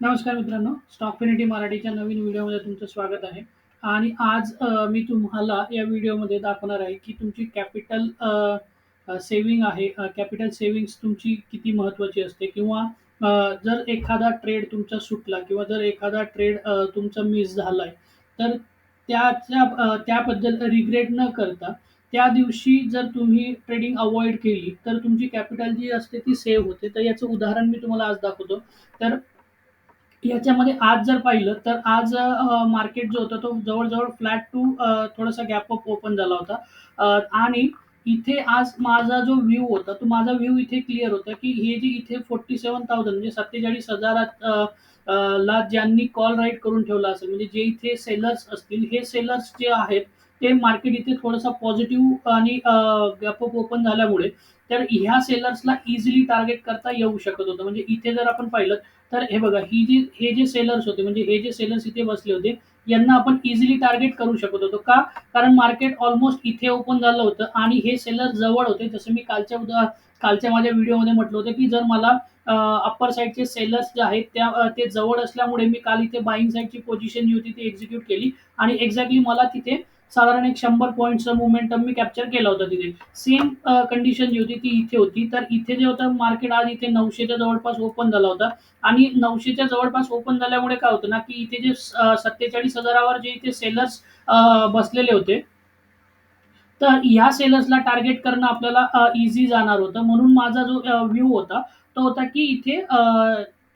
नमस्कार मित्रांनो, स्टॉकफिनिटी मराठीच्या नवीन व्हिडिओमध्ये तुमचं स्वागत आहे. आणि आज मी तुम्हाला या व्हिडिओमध्ये दाखवणार आहे, की तुमची कॅपिटल सेव्हिंग आहे. कॅपिटल सेव्हिंग्ज तुमची किती महत्त्वाची असते किंवा जर एखादा ट्रेड तुमचा सुटला किंवा जर एखादा ट्रेड तुमचा मिस झालाय, तर त्याच्या त्याबद्दल रिग्रेट न करता त्या दिवशी जर तुम्ही ट्रेडिंग अवॉइड केली, तर तुमची कॅपिटल जी असते ती सेव्ह होते. तर याचं उदाहरण मी तुम्हाला आज दाखवतो. तर याच्यामध्ये आज जर पाहिलं तर आज मार्केट जो होता तो जवळ-जवळ फ्लॅट टू थोडासा गॅप अप ओपन झाला होता. आणि इथे आज माझा जो व्ह्यू होता, तो माझा व्ह्यू इथे क्लिअर होता, की हे जे इथे 47,000 म्हणजे सत्तेचाळीस हजारात ला ज्यांनी कॉल राईट करून ठेवला असेल, म्हणजे जे इथे सेलर्स असतील, हे सेलर्स जे आहेत, ते मार्केट इथे थोडंसं पॉझिटिव्ह आणि गॅपअप गॅप अप ओपन झाल्यामुळे, तर ह्या सेलर्सला इझिली टार्गेट करता येऊ शकत होतं. म्हणजे इथे जर आपण पाहिलं तर हे बघा, ही जी हे जे सेलर्स होते, म्हणजे हे जे सेलर्स इथे बसले होते, यांना आपण इझिली टार्गेट करू शकत होतो. का? कारण मार्केट ऑलमोस्ट इथे ओपन झालं होतं आणि हे सेलर्स जवळ होते. जसं मी कालच्या उदा कालच्या माझ्या व्हिडिओमध्ये म्हटलं होतं, की जर मला अप्पर साईडचे सेलर्स जे आहेत त्या ते जवळ असल्यामुळे मी काल इथे बाईंग साईडची पोझिशन जी होती ती एक्झिक्यूट केली आणि एक्झॅक्टली मला तिथे साधारण एक शंभर पॉईंटचं मोमेंटम मी कॅप्चर केला होता तिथे. सेम कंडिशन जी होती ती इथे होती. तर इथे जे होतं मार्केट आज इथे 900च्या जवळपास ओपन झाला होता आणि 900च्या जवळपास ओपन झाल्यामुळे काय होतं ना, की इथे जे सत्तेचाळीस हजारावर जे इथे सेलर्स बसलेले होते तर ह्या सेलर्सला टार्गेट करणं आपल्याला इझी जाणार होतं. म्हणून माझा जो व्यू व्ह्यू होता, तो होता की इथे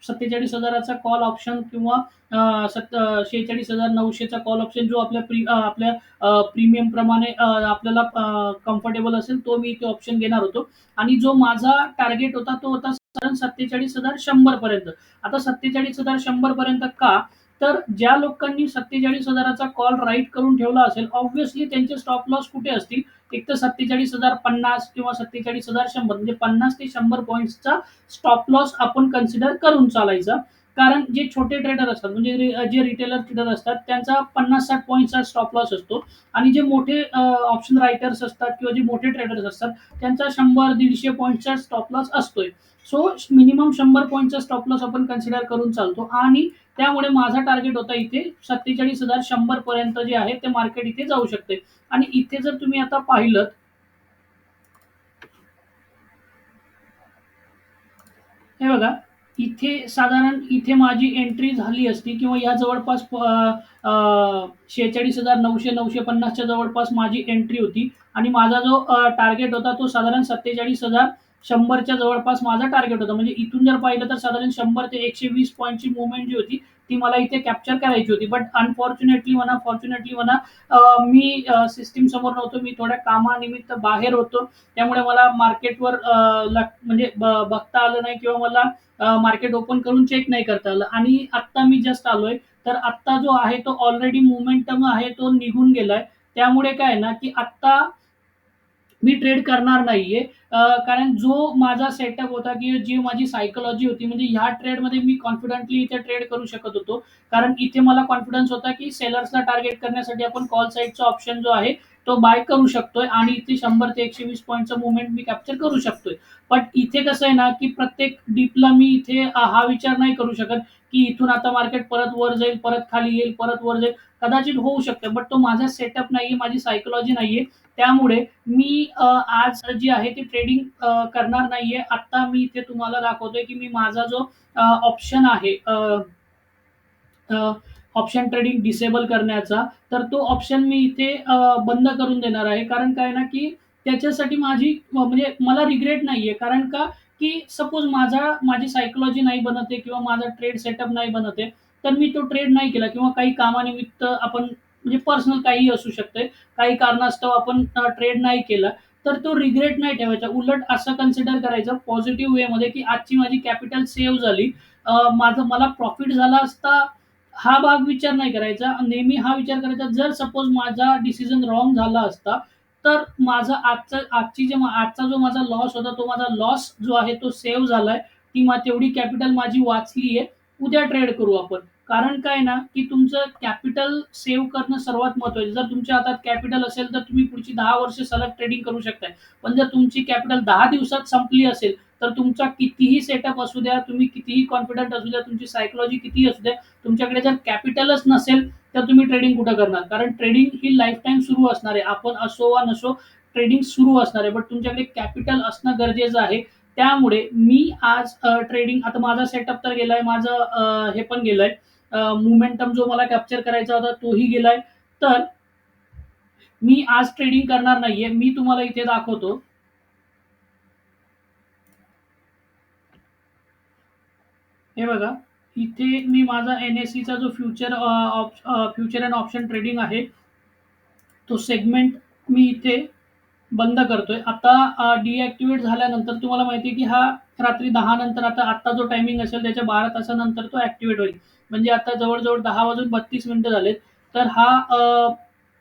सत्तेचाळीस हजाराचा कॉल ऑप्शन किंवा अ, सत 46,900 चा कॉल ऑप्शन जो आपल्या प्री आपल्या प्रीमियम प्रमाणे आपल्याला कम्फर्टेबल असेल, तो मी इथे ऑप्शन घेणार होतो. आणि जो माझा टार्गेट होता, तो होता साधारण 47,100 पर्यंत. आता 47,100 पर्यंत का? तर ज्या लोकांनी 47,000 चा कॉल राईट करून ठेवला असेल, ऑब्व्हियसली त्यांचे स्टॉप लॉस कुठे असतील? एक तर 47,050 किंवा 47,100 म्हणजे 50 ते शंभर पॉईंटचा स्टॉप लॉस आपण कन्सिडर करून चालायचा. कारण जे छोटे ट्रेडर असतात, म्हणजे जे रिटेलर ट्रेडर असतात, त्यांचा पन्नास साठ पॉईंटचा स्टॉप लॉस असतो आणि जे मोठे ऑप्शन रायटर्स असतात किंवा जे मोठे ट्रेडर्स असतात, त्यांचा शंभर दीडशे पॉईंटचा स्टॉप लॉस असतोय. सो मिनिमम शंभर पॉईंटचा स्टॉप लॉस आपण कन्सिडर करून चालतो आणि त्यामुळे माझा टार्गेट होता इथे 47,100 पर्यंत जे आहे ते मार्केट इथे जाऊ शकते. आणि इथे जर तुम्ही आता पाहिलं हे बघा, इथे साधारण इथे माझी एंट्री झाली असती किंवा या जवळपास शेहेचाळीस हजार नऊशे नऊशे पन्नासच्या जवळपास माझी एंट्री होती आणि माझा जो टार्गेट होता तो साधारण 47,100 शंभरच्या जवळपास माझा टार्गेट होता. म्हणजे इथून जर पाहिलं तर साधारण शंभर ते एकशे वीस पॉईंटची मुवमेंट जी होती, ती मला इथे कॅप्चर करायची होती. बट अनफॉर्च्युनेटली म्हणा, फॉर्च्युनेटली म्हणा, मी सिस्टीम समोर नव्हतो. मी थोड्या कामानिमित्त बाहेर होतो. त्यामुळे मला मार्केटवर म्हणजे बघता आलं नाही किंवा मला मार्केट ओपन करून चेक नाही करता आलं आणि आत्ता मी जस्ट आलोय. तर आत्ता जो आहे तो ऑलरेडी मुवमेंटम आहे तो निघून गेलाय. त्यामुळे काय आहे ना, की आत्ता मी ट्रेड करणार नाहीये. कारण जो माझा सेटअप होता की जी माझी सायकोलॉजी होती, म्हणजे ह्या ट्रेडमध्ये मी कॉन्फिडंटली इथे ट्रेड करू शकत होतो. कारण इथे मला कॉन्फिडन्स होता, की सेलर्सला टार्गेट करण्यासाठी आपण कॉल साईडचा ऑप्शन जो आहे, तो बाय करू शकतोय आणि इथे शंभर ते एकशे वीस पॉईंटचं मुवमेंट मी कॅप्चर करू शकतोय. बट इथे कसं आहे ना, की प्रत्येक डीपला मी इथे हा विचार नाही करू शकत, की इथून आता मार्केट परत वर जाईल, परत खाली येईल, परत वर जाईल. कदाचित होऊ शकतं, बट तो माझा सेटअप नाहीये, माझी सायकोलॉजी नाहीये. त्यामुळे मी आज जी आहे ती ट्रेडिंग करणार नाहीये. आत्ता मी इथे तुम्हाला दाखवतोय, की मी माझा जो ऑप्शन आहे ऑप्शन ट्रेडिंग डिसेबल करण्याचा, तर तो ऑप्शन मी इथे बंद करून देणार आहे. कारण काय ना, की त्याच्यासाठी माझी म्हणजे मला रिग्रेट नाहीये. कारण का, की सपोज माझा माझी सायकोलॉजी नाही बनते किंवा माझा ट्रेड सेटअप नाही बनते तर मी तो ट्रेड नाही केला किंवा काही कामानिमित्त आपण म्हणजे पर्सनल काहीही असू शकते काही कारणास्तव आपण ट्रेड नाही केला, तर तो रिग्रेट नाही ठेवायचा. उलट असं कन्सिडर करायचं पॉझिटिव्ह वेमध्ये, की आजची माझी कॅपिटल सेव्ह झाली. माझं मला प्रॉफिट झाला असता, हा भाग विचार नाही करायचा. नेहमी हा विचार करायचा, जर सपोज माझा डिसिजन रॉंग झाला असता, तर माझा आजचा आजची जे आजचा जो माझा लॉस होता, तो माझा लॉस जो आहे तो सेव्ह झालाय. ती मा तेवढी कॅपिटल माझी वाचली आहे. उद्या ट्रेड करू आपण. कारण काय ना, की तुमचं कॅपिटल सेव्ह करणं सर्वात महत्वाचं जर तुमच्या हातात कॅपिटल असेल, तर तुम्ही पुढची दहा वर्ष सलग ट्रेडिंग करू शकताय. पण जर तुमची कॅपिटल दहा दिवसात संपली असेल, तर तुमचा कितीही सेटअप असू द्या, तुम्ही कितीही कॉन्फिडंट असू द्या, तुमची सायकॉलॉजी कितीही असू द्या, तुमच्याकडे जर कॅपिटलच नसेल, तर तुम्ही ट्रेडिंग कुठं करणार? कारण ट्रेडिंग ही लाईफटाईम सुरू असणार आहे. आपण असो वा नसो, ट्रेडिंग सुरू असणार आहे. बट तुमच्याकडे कॅपिटल असणं गरजेचं आहे. त्यामुळे मी आज ट्रेडिंग आता माझा सेटअप तर गेलाय. माझं हे पण गेलंय. मुमेंटम जो मला कॅप्चर करायचा होता तोही गेलाय. तर मी आज ट्रेडिंग करणार नाहीये. मी तुम्हाला इथे दाखवतो. हे बघा, इथे मी माझा एन-एस-सीचा जो future uh, future and option trading आहे, तो सेगमेंट मी इथे बंद करतोय. आता अ, झाल्यानंतर तुम्हाला माहिती आहे, की हा रात्री दहा नंतर आता आत्ता जो टायमिंग असेल त्याच्या 12 तासानंतर तो ॲक्टिव्हेट होईल. म्हणजे आता जवळजवळ दहा वाजून 32 मिनिटं झालेत. तर हा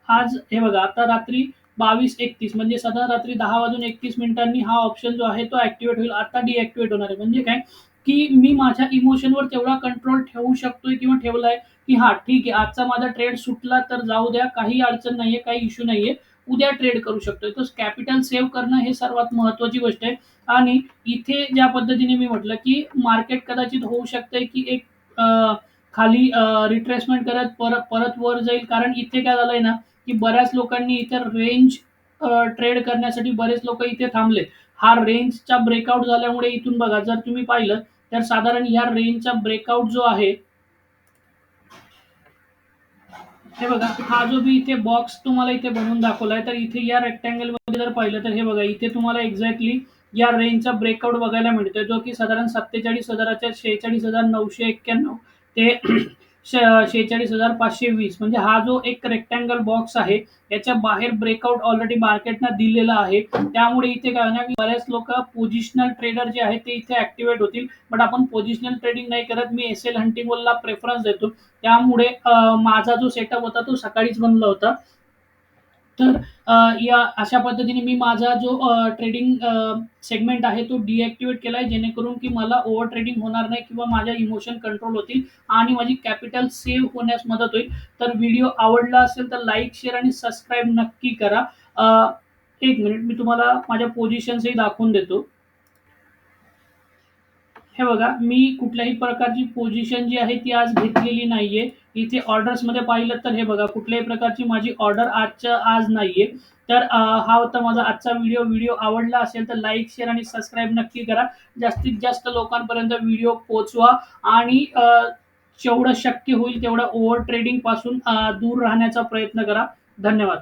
आज हे बघा आता रात्री 22:31 म्हणजे साधारण रात्री दहा वाजून 31 मिनिटांनी हा ऑप्शन जो आहे तो ॲक्टिव्हेट होईल. आता डिॲक्टिव्हेट होणार आहे. म्हणजे काय, की मी माझ्या इमोशनवर तेवढा कंट्रोल ठेवू शकतोय किंवा ठेवलाय, की हां, ठीक आहे आजचा माझा ट्रेड सुटला तर जाऊ द्या. काही अडचण नाहीये, काही इश्यू नाहीये. उद्या ट्रेड करू शकतोय. तर कॅपिटल सेव्ह करणं हे सर्वात महत्वाची गोष्ट आहे. आणि इथे ज्या पद्धतीने मी म्हटलं, की मार्केट कदाचित होऊ शकतंय, की एक खाली रिट्रेसमेंट करत परत परत वर जाईल. कारण इथे काय झालंय ना, की बऱ्याच लोकांनी इथे रेंज ट्रेड करण्यासाठी बरेच लोक इथे थांबले हा रेंजचा ब्रेकआउट झाल्यामुळे इथून बघा जर तुम्ही पाहिलं, तर साधारण ह्या रेंजचा ब्रेकआउट जो आहे हे बघा, हा जो मी इथे बॉक्स तुम्हाला इथे बनवून दाखवलाय, तर इथे या रेक्टँगलमध्ये जर पाहिलं, तर हे बघा इथे तुम्हाला एक्झॅक्टली या रेंजचा ब्रेकआउट बघायला मिळतोय, जो की साधारण 47,000च्या 46,991 ते सेहेचाळीस हजार पाचशे वीस म्हणजे हा जो एक रेक्टँगल बॉक्स आहे, याच्या बाहेर ब्रेकआउट ऑलरेडी मार्केटनं दिलेला आहे. त्यामुळे इथे काय होणार, बऱ्याच लोक पोझिशनल ट्रेडर जे आहेत, ते इथे ऍक्टिव्हेट होतील. बट आपण पोझिशनल ट्रेडिंग नाही करत. मी एस-एल हंटिंगोलला प्रेफरन्स देतो. त्यामुळे माझा जो सेटअप होता तो सकाळीच बनला होता. तर या अशा पद्धतीने मी माझा जो ट्रेडिंग सेगमेंट आहे तो डीएक्टिव्हेट केला आहे जेणेकरून की मला ओव्हर ट्रेडिंग होणार नाही किंवा माझ्या इमोशन कंट्रोल होतील आणि माझी कॅपिटल सेव्ह होण्यास मदत होईल. तर व्हिडिओ आवडला असेल तर लाईक, शेअर आणि सबस्क्राईब नक्की करा. एक मिनिट मी तुम्हाला माझ्या पोझिशन्सही दाखवून देतो. हे बघा, मी कुठल्याही प्रकारची पोझिशन जी आहे ती आज घेतलेली नाहीये. इथे ऑर्डर्समध्ये पाहिलं तर हे बघा, कुठल्याही प्रकारची माझी ऑर्डर आजच्या आज नाहीये. तर हा होता माझा आजचा व्हिडिओ. व्हिडिओ आवडला असेल तर लाईक, शेअर आणि सबस्क्राईब नक्की करा. जास्तीत जास्त लोकांपर्यंत व्हिडिओ पोचवा आणि जेवढं शक्य होईल तेवढं ओव्हर ट्रेडिंगपासून पासून दूर राहण्याचा प्रयत्न करा. धन्यवाद.